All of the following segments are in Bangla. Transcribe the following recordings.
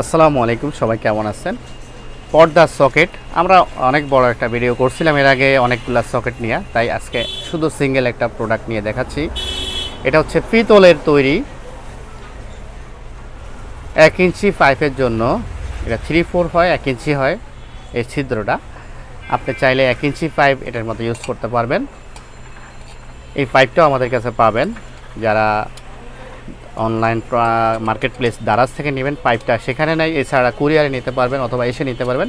আসসালামু আলাইকুম, সবাই কেমন আছেন? পর্দার সকেট। আমরা অনেক বড় একটা ভিডিও করছিলাম, এর আগে অনেকগুলো সকেট নিয়ে, তাই আজকে শুধু সিঙ্গেল একটা প্রোডাক্ট নিয়ে দেখাচ্ছি। এটা হচ্ছে পিতলের তৈরি এক ইঞ্চি পাইপের জন্য। এটা থ্রি ফোর হয়, এক ইঞ্চি হয় এই ছিদ্রটা। আপনি চাইলে এক ইঞ্চি পাইপ এটার মতো ইউজ করতে পারবেন। এই পাইপটাও আমাদের কাছে পাবেন। যারা অনলাইন মার্কেট প্লেস দারাজ থেকে নেবেন পাইপটা সেখানে নাই, এছাড়া কুরিয়ারে নিতে পারবেন অথবা এসে নিতে পারবেন।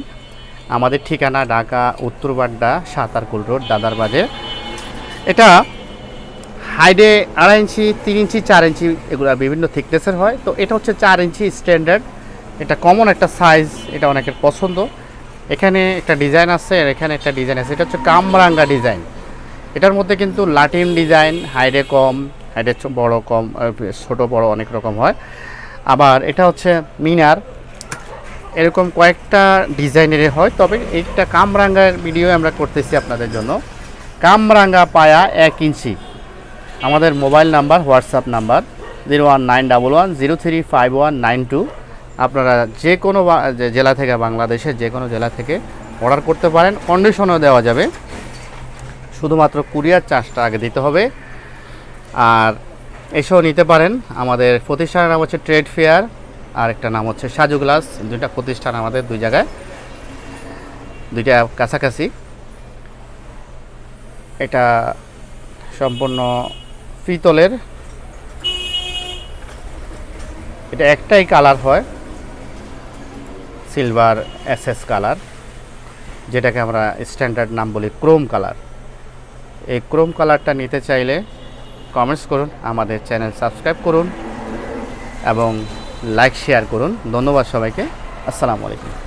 আমাদের ঠিকানা ঢাকা, উত্তরবাড্ডা, সাঁতারকুল রোড, দাদার বাজে। এটা হাইডে আড়াই ইঞ্চি, তিন ইঞ্চি, চার ইঞ্চি এগুলো বিভিন্ন থিকনেসের হয়। তো এটা হচ্ছে চার ইঞ্চি স্ট্যান্ডার্ড এটা কমন একটা সাইজ এটা অনেকের পছন্দ। এখানে একটা ডিজাইন আছে, আর এখানে একটা ডিজাইন আছে। এটা হচ্ছে কামরাঙ্গা ডিজাইন এটার মধ্যে কিন্তু লাটিন ডিজাইন হাইডে কম ছো- বড় কম ছোট বড় অনেক রকম হয়। আবার এটা হচ্ছে মিনার। এরকম কয়েকটা ডিজাইনের হয়, তবে এইটা কামরাঙ্গার ভিডিও আমরা করতেছি আপনাদের জন্য। কামরাঙ্গা পায়া এক ইঞ্চি। আমাদের mobile number, WhatsApp number, zero one nine double one, zero three five one nine two. আপনারা যে কোনো জেলা থেকে, বাংলাদেশের যে কোনো জেলা থেকে অর্ডার করতে পারেন। কন্ডিশনও দেওয়া যাবে। শুধুমাত্র কুরিয়ার চার্জটা আগে দিতে হবে। আর এসেও নিতে পারেন। আমাদের প্রতিষ্ঠানের নাম হচ্ছে ট্রেড ফেয়ার আর একটা নাম হচ্ছে সাজু গ্লাস দুইটা প্রতিষ্ঠান আমাদের দুই জায়গায়, দুইটা কাছাকাছি। এটা সম্পূর্ণ পিতলের এটা একটাই কালার হয়, সিলভার এসএস কালার, যেটাকে আমরা স্ট্যান্ডার্ড নাম বলি ক্রোম কালার। এই ক্রোম কালারটা নিতে চাইলে কমেন্টস করুন আমাদের চ্যানেল সাবস্ক্রাইব করুন এবং লাইক শেয়ার করুন। ধন্যবাদ সবাইকে। আসসালামু আলাইকুম।